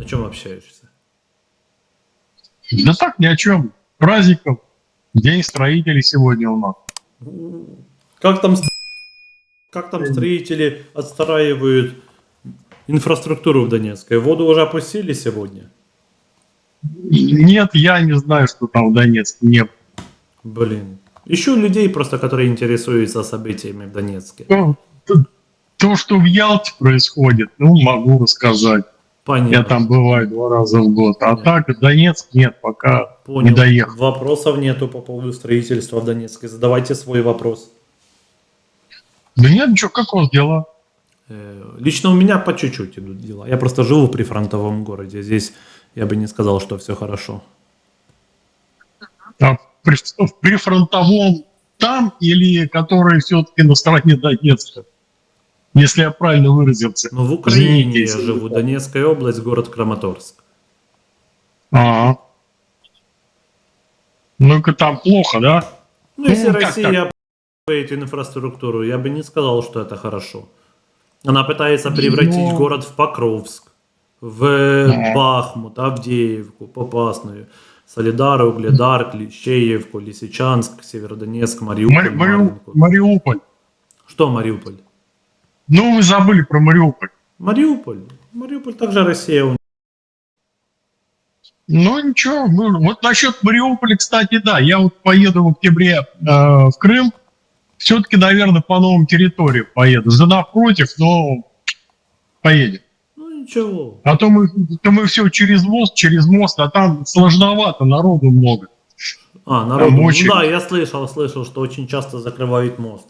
О чем общаешься? Да так, ни о чем. Праздников. День строителей сегодня у нас. Как там, как там строители отстраивают инфраструктуру в Донецке? Воду уже опустили сегодня? Нет, я не знаю, что там в Донецке. Нет. Блин. Ищу людей просто, которые интересуются событиями в Донецке. То- то, что в Ялте происходит, ну, могу рассказать. Понятно. Я там бываю два раза в год. А так, Донецк нет, пока Понял. не доехал. Вопросов нету по поводу строительства в Донецке. Задавайте свой вопрос. Да нет, ничего, как у вас дела? Э, Лично у меня по чуть-чуть идут дела. Я просто живу в прифронтовом городе. Здесь я бы не сказал, что все хорошо. А при, в прифронтовом там или который все-таки на стороне Донецка? Если я правильно выразился. Но в Украине Извините, я живу. так. Донецкая область, город Краматорск. А. Ну-ка там плохо, да? Ну, если Ну, Россия п***ет инфраструктуру, я бы не сказал, что это хорошо. Она пытается превратить Ну. город в Покровск, в Да. Бахмут, Авдеевку, Попасную, Солидар, Угледар, Клещеевку, Лисичанск, Северодонецк, Мариуполь, Мари- Мариу- Марьинку. Мариуполь. Что Мариуполь? Ну, вы забыли про Мариуполь. Мариуполь. Мариуполь также Россия. у- Ну, ничего. мы- вот насчет Мариуполя, кстати, да. Я вот поеду в октябре э, в Крым. Все-таки, наверное, по новым территориям поеду. Жена против, но поедет. Ну ничего. А то мы, то мы все через мост, через мост, а там сложновато, народу много. А, народ. Там очередь. Да, я слышал, слышал, что очень часто закрывают мост.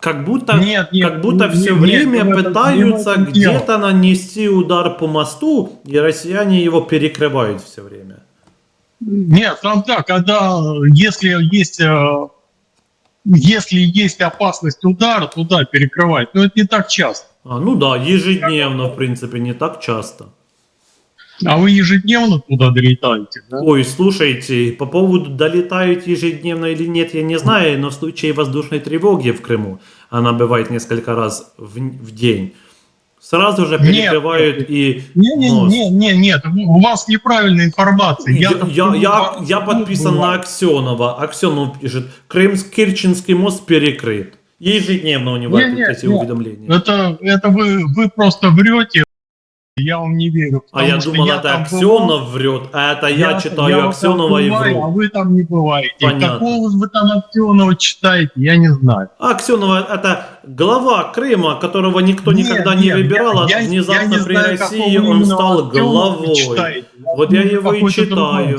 Как будто, Нет, нет, как будто нет, все нет, время не в этом- пытаются где-то нанести удар по мосту, и россияне его перекрывают все время. Нет, там так, когда если есть э, если есть опасность удара, туда перекрывать. Но это не так часто. А, ну да, ежедневно, в принципе, не так часто. А вы ежедневно туда долетаете, да? Ой, слушайте, по поводу долетают ежедневно или нет, я не знаю, но в случае воздушной тревоги в Крыму, она бывает несколько раз в, в день, сразу же Нет, перекрывают и Не, не, мост. не, не, нет, у вас неправильная информация. Я, я, я, я подписан на. Аксенова. Аксенов пишет, Крымск-Керченский мост перекрыт. Ежедневно у него Не, не, эти не. уведомления. Это, это вы, вы просто врете. Я вам не верю. а я думал, это Аксенов бывал, врет, а это я, я читаю там Аксенова и бываю, А вру. вы там не бываете. Понятно. Какого вы там Аксенова читаете, я не знаю. А Аксенова это глава Крыма, которого никто Нет, никогда не нет, выбирал, а я- я внезапно не при знаю, России он стал главой. читаете. Вот я его и читаю.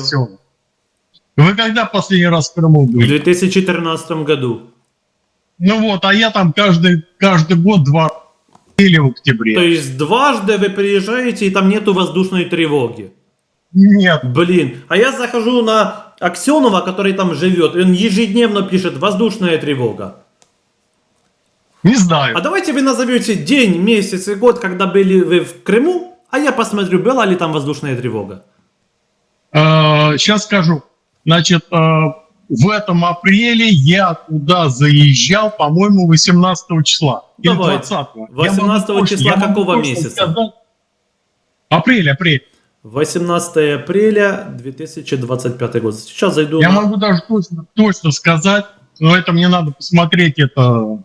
Вы когда последний раз в Крыму В были? 2014 году. Ну вот, а я там каждый, каждый год два или в октябре. То есть дважды вы приезжаете, и там нету воздушной тревоги. Нет, Блин, а я захожу на Аксенова, который там живет, и он ежедневно пишет «воздушная тревога». не знаю. А давайте вы назовете день, месяц и год, когда были вы в Крыму, а я посмотрю, была ли там воздушная тревога. сейчас скажу. Значит, э, в этом апреле я туда заезжал, по-моему, 18 числа. Или Давайте. 20 18 числа какого месяца? Апрель, апрель. 18 апреля 2025 год. Сейчас зайду Я на... могу даже точно, точно сказать, но это мне надо посмотреть это.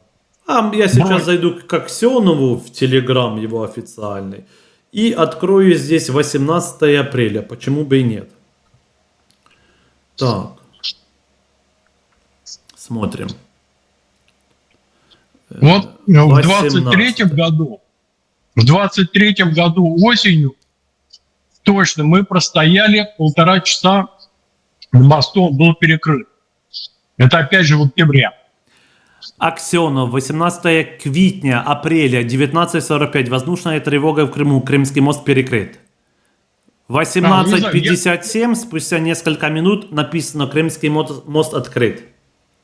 А, я сейчас Бронь. зайду к Аксенову в Телеграм его официальный и открою здесь 18 апреля. Почему бы и нет? Так. Смотрим. Вот э, в 18. 23 году, в 23 году осенью точно мы простояли полтора часа, мост был перекрыт. Это опять же в октябре. Аксенов, 18 квітня, апреля, 19.45. Воздушная тревога в Крыму. Крымский мост перекрыт. А, не знаю, 18.57, спустя несколько минут написано Крымский мост открыт.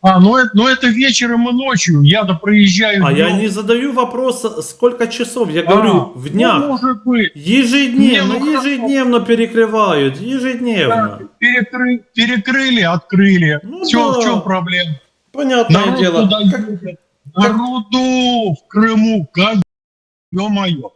А, ну это, ну это вечером и ночью. Я-то проезжаю. А я днем. не задаю вопрос, сколько часов. Я А, говорю, в ну, днях. может быть. Ежедневно, Не, ну хорошо. ежедневно перекрывают. Ежедневно. Перекры- перекрыли, открыли. Ну Все, да. в чем проблема? Понятное Народ дело. туда едет. Народу в Крыму, как ё-моё.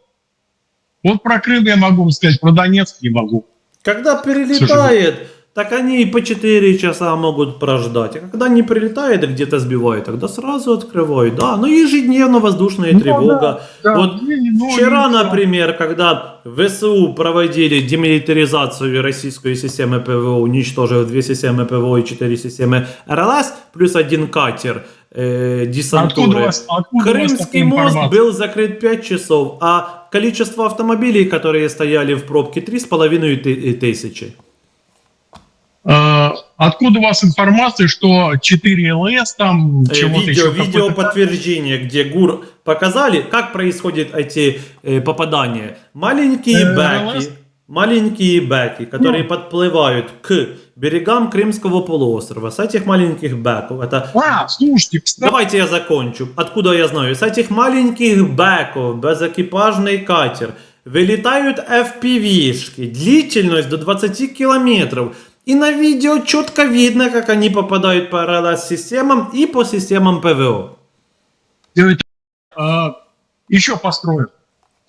Вот про Крым я могу сказать, про Донецк не могу. Когда перелетает, так они и по 4 часа могут прождать. А когда не прилетает и где-то сбивает, тогда сразу открывают. Да, ну ежедневно воздушная Ну, тревога. Да, Вот не, не, ну, Вчера, например, когда ВСУ проводили демилитаризацию российской системы ПВО, уничтожив две системы ПВО и четыре системы РЛС, плюс один катер э, Откуда десантуры, вас, откуда вас Крымский такая мост был закрыт 5 часов, а количество автомобилей, которые стояли в пробке, 3,5 ты- тысячи. Э, Откуда у вас информация, что 4 ЛС там Э, чего-то видео, еще видео подтверждение, где ГУР показали, как происходят эти э, попадания. Маленькие Э, бэки, маленькие бэки, которые Ну. подплывают к берегам Крымского полуострова. С этих маленьких бэков, это А, слушайте, кстати, Давайте я закончу. Откуда я знаю? С этих маленьких бэков, безэкипажный катер, вылетают FPV-шки, длительность до 20 километров. И на видео четко видно, как они попадают по РЛС-системам и по системам ПВО. э, еще построю.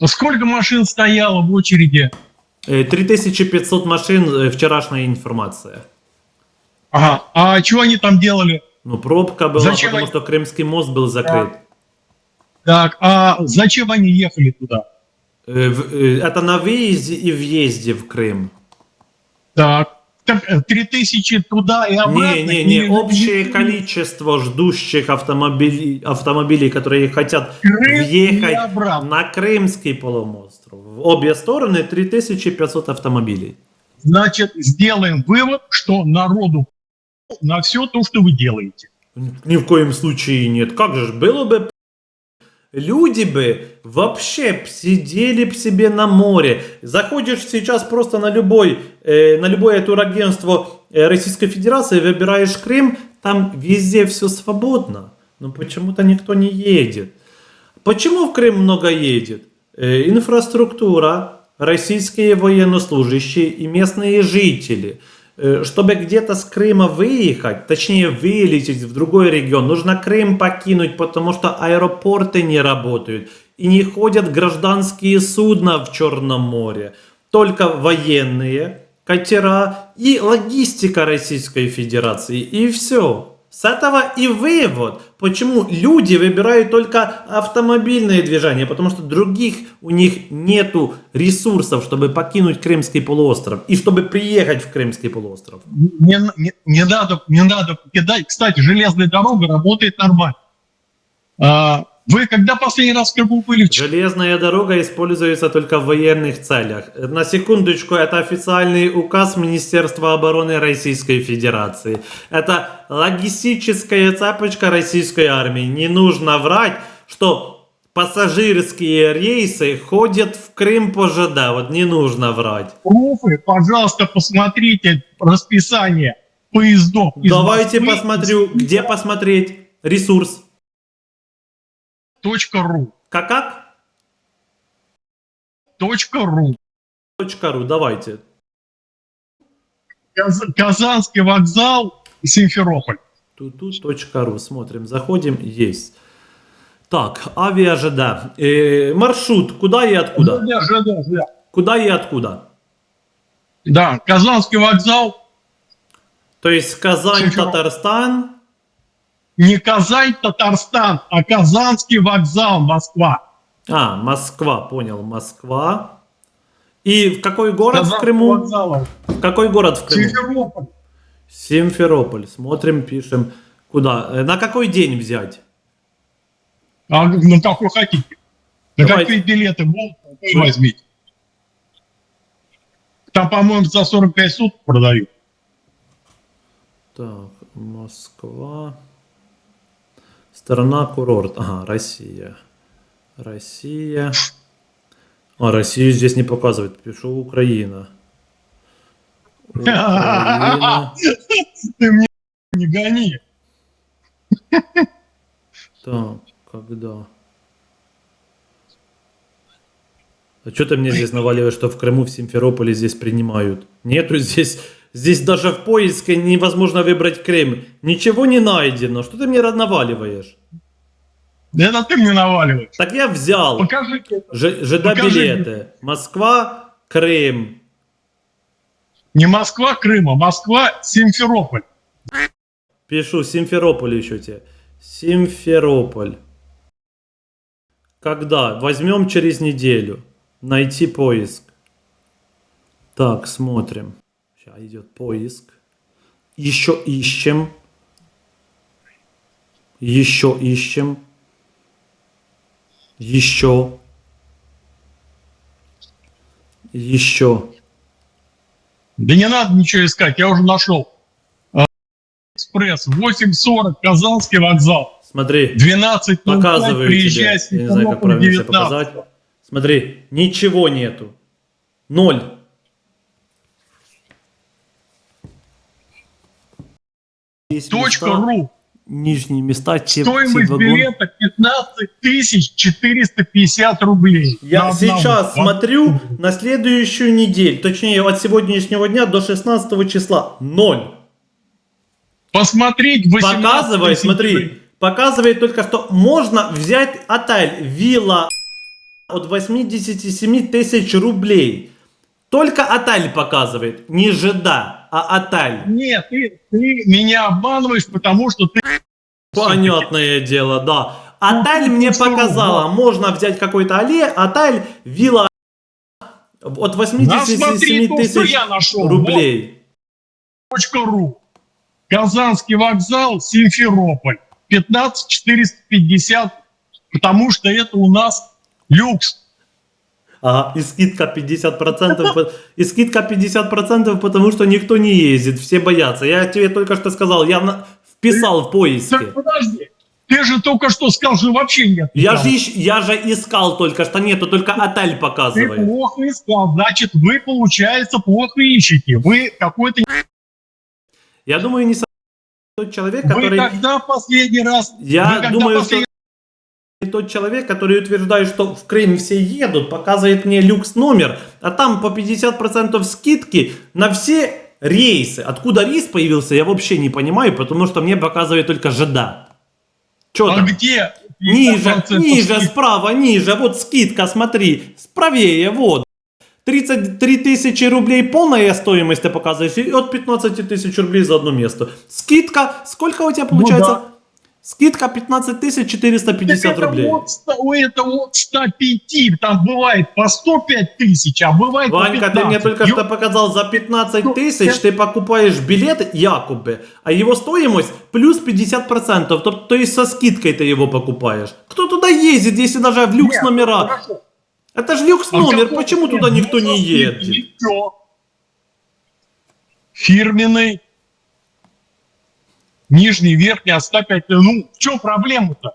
Сколько машин стояло в очереди? Э, 3500 машин, э, вчерашняя информация. Ага. А что они там делали? Ну, пробка была, Зачем потому они- что Крымский мост был закрыт. Так, а зачем они ехали туда? Э, э, Это на выезде и въезде в Крым. Так, э, 3000 туда и обратно? Не, не, не, общее количество ждущих автомобилей, автомобилей, которые хотят Крым въехать на Крымский полуостров. В обе стороны 3500 автомобилей. Значит, сделаем вывод, что народу на все то, что вы делаете. Ни в коем случае нет. Как же было бы Люди бы вообще сидели б себе на море. Заходишь сейчас просто на любой, э, на любое турагентство э, Российской Федерации, выбираешь Крым, там везде все свободно. Но почему-то никто не едет. Почему в Крым много едет? Э, инфраструктура, российские военнослужащие и местные жители. Э, Чтобы где-то с Крыма выехать, точнее вылететь в другой регион, нужно Крым покинуть, потому что аэропорты не работают и не ходят гражданские судна в Черном море. Только военные, катера и логистика Российской Федерации. И все. С этого и вывод, почему люди выбирают только автомобильное движение, потому что других у них нету ресурсов, чтобы покинуть Крымский полуостров и чтобы приехать в Крымский полуостров. Не, не- не надо, не надо покидать. Кстати, железная дорога работает нормально. А, вы когда последний раз в Крыму были? Железная дорога используется только в военных целях. На секундочку, это официальный указ Министерства обороны Российской Федерации. Это логистическая цепочка российской армии. Не нужно врать, что пассажирские рейсы ходят в Крым по ЖД. Вот не нужно врать. Пруфы, пожалуйста, посмотрите расписание поездов. Давайте Москвы посмотрю, где посмотреть ресурс. Точка .ру. Как как? Точка .ру. Точка .ру, давайте. Каз- Казанский вокзал, Симферополь. Туту.ру. Смотрим, заходим, есть. Так, авиа ЖД. Э, маршрут, куда и откуда? ЖД, ЖД, ЖД. Куда и откуда? Да, Казанский вокзал, То есть Казань, Симферополь. Татарстан. Не Казань, Татарстан, а Казанский вокзал, Москва. А, Москва, понял, Москва. И в какой город в Казанского Крыму? вокзала. В какой город в Крыму? Симферополь. Симферополь. Смотрим, пишем. Куда? Э, На какой день взять? А на какой хотите? На Давайте. какие билеты? Такой возьмите. Там, по-моему, за 45 суток продают. Так, Москва. Страна курорт. Ага, Россия. Россия. А, Россию здесь не показывает. Пишу Украина. Украина. Ты мне не гони. Так, когда? А что ты мне здесь наваливаешь, что в Крыму, в Симферополе здесь принимают? Нету здесь... Здесь даже в поиске невозможно выбрать Крым. Ничего не найдено. Что ты мне наваливаешь? Это ты мне наваливаешь. Так я взял Покажите. Ж- ЖД Покажи. билеты. Москва, Крым. Не Москва, Крыма, Москва, Симферополь. Пишу Симферополь еще тебе. Симферополь. Когда? Возьмем через неделю. Найти поиск. Так, смотрим. Сейчас идет поиск. Еще ищем. Еще ищем. Еще. Еще. Да не надо ничего искать, я уже нашел. А, Экспресс, 8.40, Казанский вокзал. Смотри. 12 Показываю приезжай тебе. Я не знаю, как правильно тебе показать. Смотри, ничего нету. Ноль. Точка места, ру. Нижние места, те, Стоимость те билета 15 тысяч 450 рублей. Я На одного. сейчас Вот. смотрю на следующую неделю, точнее от сегодняшнего дня до 16 числа. Ноль. Посмотреть 18 Показывает, сентября. смотри, показывает только, что можно взять отель Вилла от 87 тысяч рублей. Только отель показывает, не жида, а отель. Нет, ты, ты меня обманываешь, потому что ты... Понятное дело, да. Отель ну, мне что, показала, можно взять какой-то алле, отель Вилла от На, смотри, 87 то, что тысяч я нашел. рублей. .ру. Казанский вокзал, Симферополь. 15 450, потому что это у нас люкс. Ага, и скидка 50%, по- и скидка 50%, потому что никто не ездит, все боятся. Я тебе только что сказал, я вписал в поиске. Так подожди, ты же только что сказал, что вообще нет. Я же, я же искал только что нету, только отель Ты показывает. плохо искал, значит, вы, получается, плохо ищете. Вы какой-то... Я думаю, не тот человек, Вы который... когда последний раз... Я вы думаю, последний что тот человек, который утверждает, что в Крым все едут, показывает мне люкс номер, а там по 50% скидки на все рейсы. Откуда рейс появился, я вообще не понимаю, потому что мне показывает только ЖД. Че А там? где? Ниже, 50% ниже, скидки? справа, ниже, вот скидка, смотри, справее, вот. 33 тысячи рублей полная стоимость ты показываешь, и от 15 тысяч рублей за одно место. Скидка, сколько у тебя получается? да. Скидка 15 тысяч 450 Так это рублей. от 100 ой, это от 105, там бывает по 105 тысяч, а бывает по Ванька, 15. ты мне только Ё- что показал, за 15 Ну, тысяч ты покупаешь билет якобы, а его стоимость плюс 50%, то, то есть со скидкой ты его покупаешь. Кто туда ездит, если даже в люкс Нет, номера? хорошо. Это же люкс А номер, какой- почему туда никто не едет? Фирменный. Нижний, верхний, от 105. Ну, в чем проблема-то?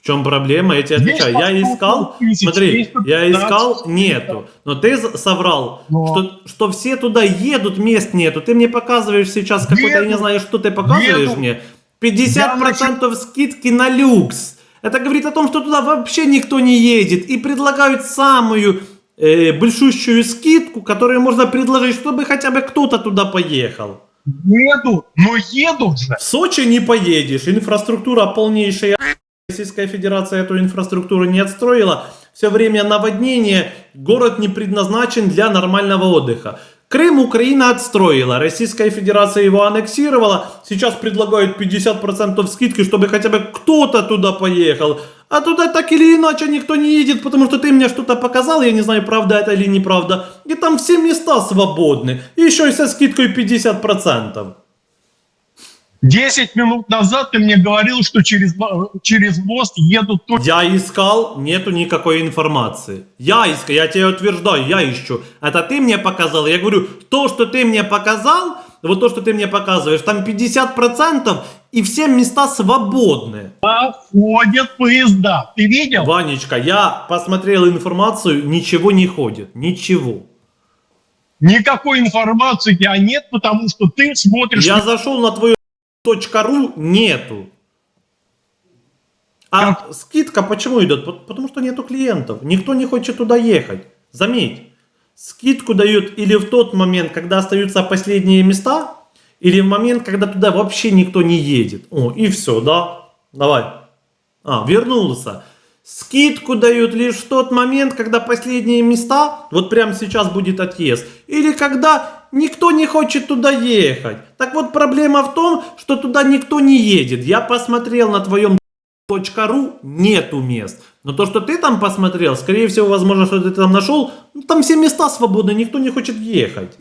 В чем проблема? Я тебе отвечаю. Я искал, 100 тысяч, смотри, я 15 искал, нету. Но ты соврал, Но. что, что все туда едут, мест нету. Ты мне показываешь сейчас какой-то, я не знаю, что ты показываешь Едут. мне. 50% скидки на люкс. Это говорит о том, что туда вообще никто не едет. И предлагают самую э, большущую скидку, которую можно предложить, чтобы хотя бы кто-то туда поехал. Едут, но едут же. В Сочи не поедешь, инфраструктура полнейшая. Российская Федерация эту инфраструктуру не отстроила. Все время наводнение, город не предназначен для нормального отдыха. Крым Украина отстроила, Российская Федерация его аннексировала. Сейчас предлагают 50% скидки, чтобы хотя бы кто-то туда поехал. А туда так или иначе никто не едет, потому что ты мне что-то показал, я не знаю, правда это или неправда. И там все места свободны. И еще и со скидкой 50%. 10 минут назад ты мне говорил, что через, мо- через мост едут. Я искал, нету никакой информации. Я искал, я тебе утверждаю, я ищу. Это ты мне показал. Я говорю, то, что ты мне показал, вот то, что ты мне показываешь, там 50% и все места свободны. ходят поезда. Ты видел? Ванечка, я посмотрел информацию, ничего не ходит. Ничего. Никакой информации у тебя нет, потому что ты смотришь... Я зашел на твою .ру, нету. А скидка почему идет? Пот- Потому что нету клиентов. Никто не хочет туда ехать. Заметь, скидку дают или в тот момент, когда остаются последние места, или в момент, когда туда вообще никто не едет. О, и все, да? Давай. А, вернулся. Скидку дают лишь в тот момент, когда последние места, вот прямо сейчас будет отъезд, или когда никто не хочет туда ехать. Так вот, проблема в том, что туда никто не едет. Я посмотрел на твоем .ру нету мест. Но то, что ты там посмотрел, скорее всего, возможно, что ты там нашел, ну, там все места свободны, никто не хочет ехать.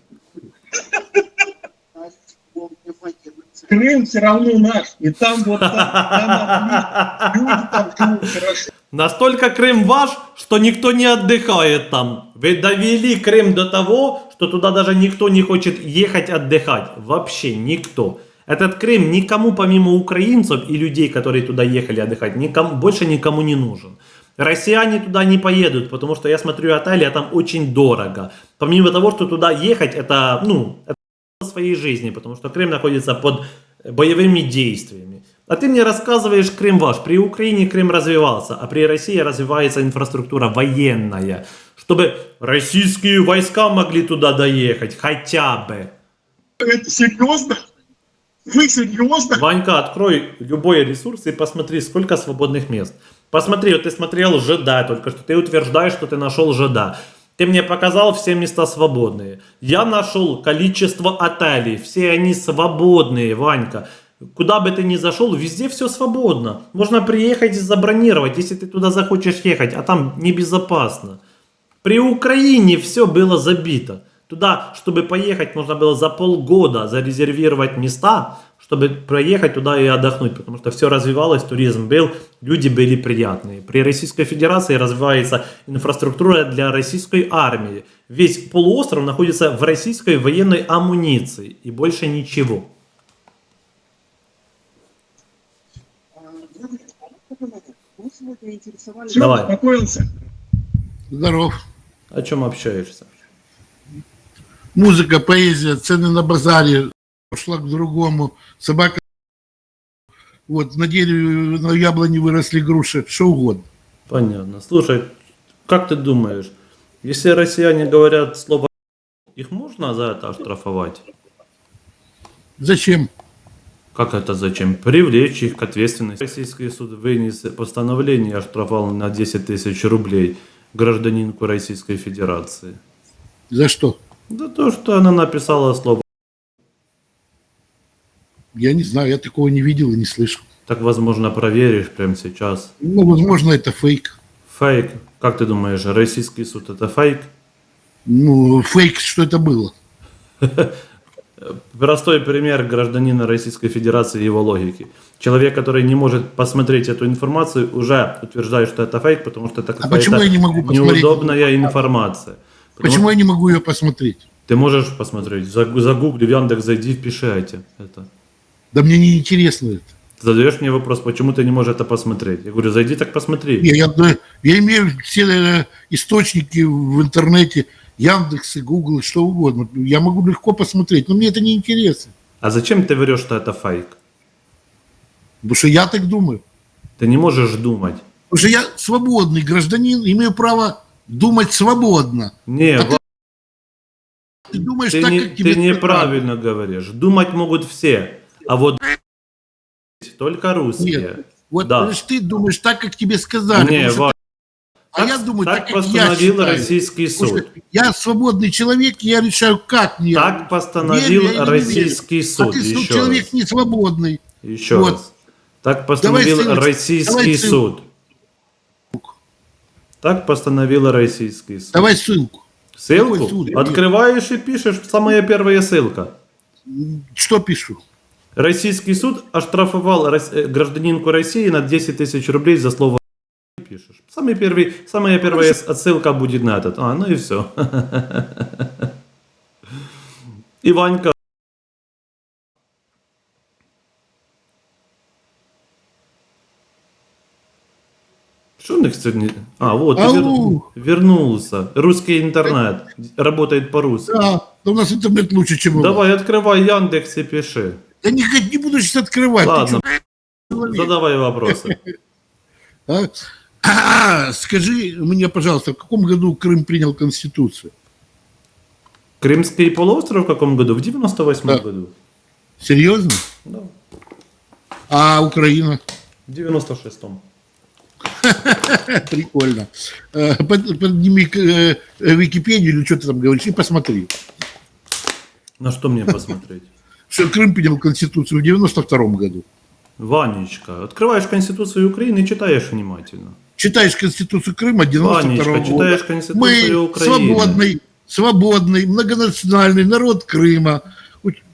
Крым все равно наш, и там вот там, там люди там живут хорошо. Настолько Крым ваш, что никто не отдыхает там. Вы довели Крым до того, что туда даже никто не хочет ехать отдыхать. Вообще никто. Этот Крым никому помимо украинцев и людей, которые туда ехали отдыхать, никому, больше никому не нужен. Россияне туда не поедут, потому что я смотрю отели, а там очень дорого. Помимо того, что туда ехать, это, ну, своей жизни, потому что Крым находится под боевыми действиями. А ты мне рассказываешь Крым ваш. При Украине Крым развивался, а при России развивается инфраструктура военная, чтобы российские войска могли туда доехать, хотя бы. Это серьезно? Вы серьезно? Ванька, открой любой ресурс и посмотри, сколько свободных мест. Посмотри, вот ты смотрел ЖД только что, ты утверждаешь, что ты нашел ЖД. Ты мне показал все места свободные. Я нашел количество отелей, все они свободные, Ванька. Куда бы ты ни зашел, везде все свободно. Можно приехать и забронировать, если ты туда захочешь ехать, а там небезопасно. При Украине все было забито. Туда, чтобы поехать, можно было за полгода зарезервировать места, чтобы проехать туда и отдохнуть, потому что все развивалось, туризм был, люди были приятные. При Российской Федерации развивается инфраструктура для российской армии. Весь полуостров находится в российской военной амуниции и больше ничего. Все, Давай. успокоился? Здоров. О чем общаешься? Музыка, поэзия, цены на базаре. Пошла к другому. Собака. Вот, на дереве, на яблоне выросли груши. Что угодно. Понятно. Слушай, как ты думаешь, если россияне говорят слово их можно за это оштрафовать? Зачем? Как это зачем? Привлечь их к ответственности. Российский суд вынес постановление и оштрафовал на 10 тысяч рублей гражданинку Российской Федерации. За что? Да то, что она написала слово. Я не знаю, я такого не видел и не слышал. Так, возможно, проверишь прямо сейчас. Ну, возможно, это фейк. Фейк. Как ты думаешь, российский суд это фейк? Ну, фейк, что это было? Простой пример гражданина Российской Федерации и его логики. Человек, который не может посмотреть эту информацию, уже утверждает, что это фейк, потому что это какая-то почему я не могу посмотреть? неудобная информация. Потому Почему я не могу ее посмотреть? Ты можешь посмотреть, Заг- загугли в Яндекс, зайди, впиши эти. Это. Да мне не интересно это. Ты задаешь мне вопрос, почему ты не можешь это посмотреть? Я говорю, зайди так посмотри. Не, я, я имею все источники в интернете, Яндекс и Google, что угодно. Я могу легко посмотреть, но мне это не интересно. А зачем ты врешь, что это фейк? Потому что я так думаю. Ты не можешь думать. Потому что я свободный гражданин, имею право думать свободно. Не, А ты Ва- Ты думаешь ты, так, не- как тебе ты неправильно говоришь. Думать могут все, а вот только русские. Нет. Вот Да. ты думаешь так, как тебе сказали. Не, Ва- а я думаю так, так я постановил считаю. российский суд. я свободный человек, я решаю, как мне. Так постановил верю я российский верю. суд. А ты Еще человек раз. не свободный. Еще Вот. раз. Так постановил ссылочку, российский давай суд. Так постановил российский суд. Давай ссылку. Ссылку суд? открываешь и пишешь, самая первая ссылка. Что пишу? Российский суд оштрафовал э, гражданинку России на 10 тысяч рублей за слово пишешь. Самый первый, самая первая отсылка будет на этот. А, ну и все. Иванька. Что у них сегодня? А, вот, вер- Ау. вернулся. Русский интернет. Работает по-русски. Да, да у нас интернет лучше, чем у вас. Давай, открывай Яндекс и пиши. Да не, не буду сейчас открывать. Ладно, задавай вопросы. А? А, скажи мне, пожалуйста, в каком году Крым принял Конституцию? Крымский полуостров в каком году? В 98 Да. году. Серьезно? Да. А Украина? В 96-м. Прикольно. Э, под- Подними э, э, Википедию или что ты там говоришь и посмотри. На что мне посмотреть? Что Крым принял Конституцию в 92 году. Ванечка, открываешь Конституцию Украины и читаешь внимательно. Читаешь Конституцию Крыма 92 Ванечка, года. читаешь Конституцию Мы Украины. свободный, свободный, многонациональный народ Крыма.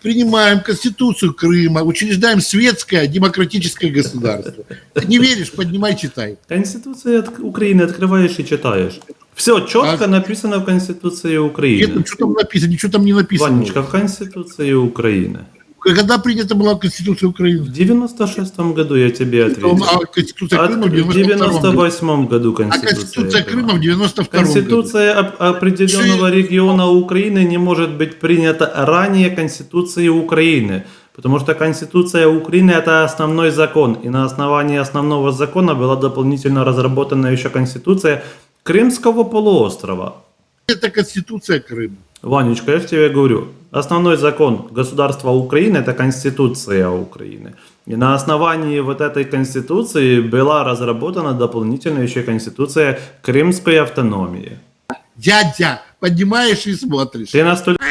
Принимаем Конституцию Крыма, учреждаем светское демократическое государство. Не веришь, поднимай, читай. Конституцию от- Украины открываешь и читаешь. Все четко А- написано в Конституции Украины. Нет, что там написано, ничего там не написано. Ванечка, в Конституции Украины. Когда принята была Конституция В Украины? 96 году я тебе ответил. А Конституция От- Крыма в в 92 году. 98 году А Конституция. Конституция Крыма. В 92 году. Конституция оп- определенного региона Украины не может быть принята ранее Конституции Украины. Потому что Конституция Украины это основной закон. И на основании основного закона была дополнительно разработана еще Конституция Крымского полуострова. Это Конституция Крыма. Ванечка, я же тебе говорю, основной закон государства Украины это Конституция Украины. И на основании вот этой Конституции была разработана дополнительно еще Конституция Крымской автономии. Дядя, поднимаешь и смотришь. Ты настолько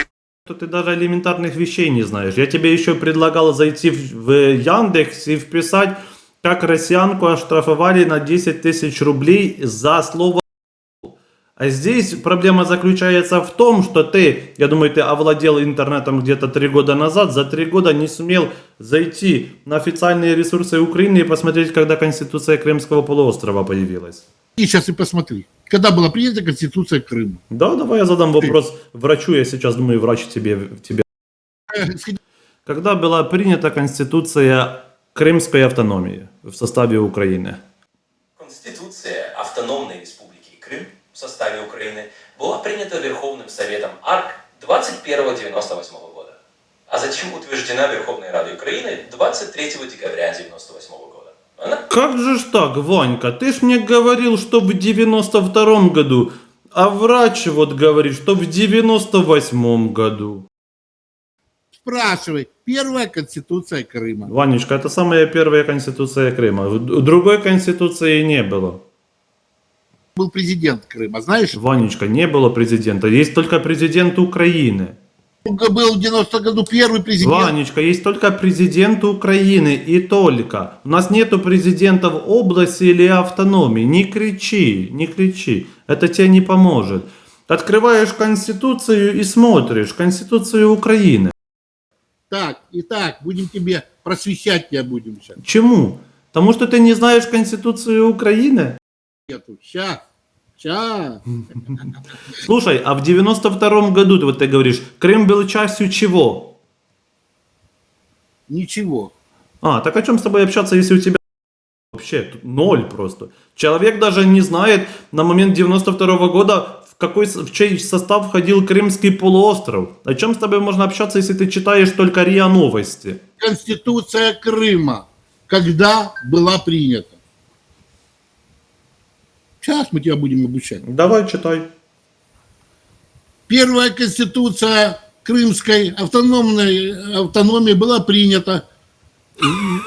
что ты даже элементарных вещей не знаешь. Я тебе еще предлагал зайти в, в Яндекс и вписать, как россиянку оштрафовали на 10 тысяч рублей за слово а здесь проблема заключается в том, что ты, я думаю, ты овладел интернетом где-то три года назад, за три года не сумел зайти на официальные ресурсы Украины и посмотреть, когда Конституция Крымского полуострова появилась. И сейчас и посмотри. Когда была принята Конституция Крыма? Да, давай я задам вопрос врачу, я сейчас думаю, врач тебе, тебе Когда была принята Конституция Крымской автономии в составе Украины? Конституция Автономной Республики Крым в составе Украины была принята Верховным Советом АРК 21.98 года, а затем утверждена Верховной Радой Украины 23 декабря 1998 года. Она Как же ж так, Ванька? Ты ж мне говорил, что в 92 году, а врач вот говорит, что в 98 году. Спрашивай. Первая Конституция Крыма. Ванечка, это самая первая Конституция Крыма. Другой Конституции не было. Был президент Крыма, знаешь? Ванечка, не было президента. Есть только президент Украины. Был в 90 году первый президент. Ванечка, есть только президент Украины и только. У нас нету президентов области или автономии. Не кричи, не кричи. Это тебе не поможет. Открываешь Конституцию и смотришь. Конституцию Украины. Так, итак, будем тебе просвещать тебя будем сейчас. Чему? Потому что ты не знаешь Конституцию Украины? Нету. Сейчас. Сейчас. Слушай, а в 92 году, ты вот ты говоришь, Крым был частью чего? Ничего. А, так о чем с тобой общаться, если у тебя вообще ноль просто? Человек даже не знает на момент 92 года, в какой в чей состав входил Крымский полуостров. О чем с тобой можно общаться, если ты читаешь только РИА Новости? Конституция Крыма. Когда была принята? Сейчас мы тебя будем обучать. Давай, читай. Первая конституция Крымской автономной автономии была принята.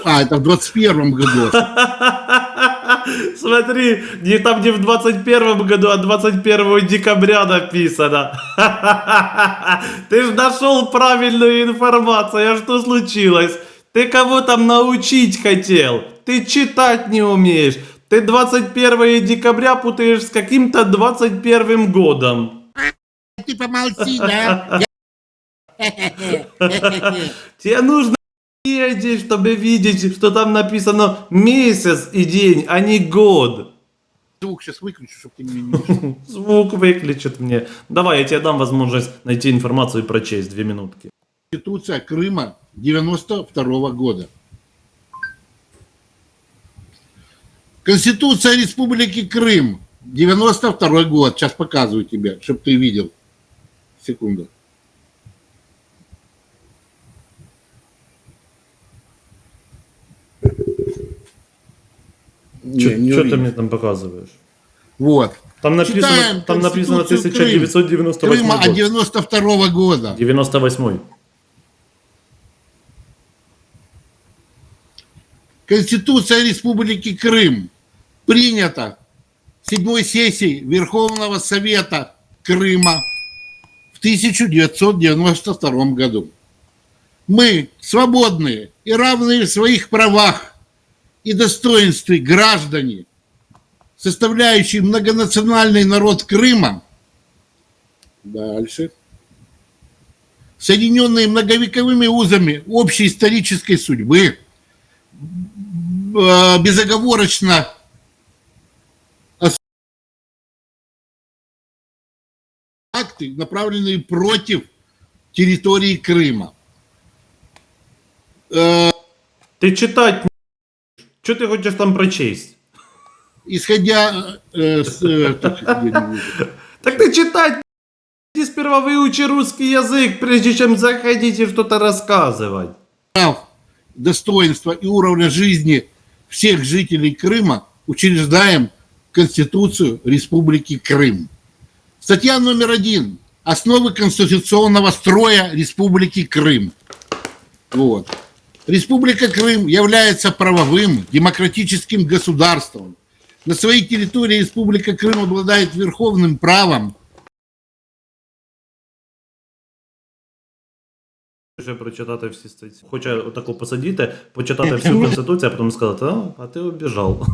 А, это в 21 году. Смотри, не там не в 21 году, а 21 декабря написано. Ты ж нашел правильную информацию, а что случилось? Ты кого там научить хотел? Ты читать не умеешь. Ты 21 декабря путаешь с каким-то 21 годом. Ты помолчи, да? Тебе нужно ездить, чтобы видеть, что там написано месяц и день, а не год. Звук сейчас выключу, чтобы ты не мешал. Звук выключит мне. Давай, я тебе дам возможность найти информацию и прочесть. Две минутки. Конституция Крыма 92 года. Конституция Республики Крым 92 год. Сейчас показываю тебе, чтобы ты видел. Секунду. Что ты мне там показываешь? Вот. Там написано, Читаем там написано Конституцию Крым. 1998 Крыма год. 92 года. 98 Конституция Республики Крым принято седьмой сессией Верховного Совета Крыма в 1992 году. Мы свободные и равные в своих правах и достоинстве граждане, составляющие многонациональный народ Крыма, дальше, соединенные многовековыми узами общей исторической судьбы, э, безоговорочно акты, направленные против территории Крыма. Э, Ти читать не Що ти хочеш там прочесть? исходя э, с... э, так, ты читать не сперва выучи русский язык, прежде чем заходить и что-то рассказывать. достоинства и уровня жизни всех жителей Крыма учреждаем Конституцию Республики Крым. Статья номер один. Основы конституционного строя Республики Крым. Вот. Республика Крым является правовым демократическим государством. На своей территории Республика Крым обладает верховным правом Ще прочитати всі статті. Хоче отако посадити, почитати всю конституцію, а потім сказати, а, а ти обіжав.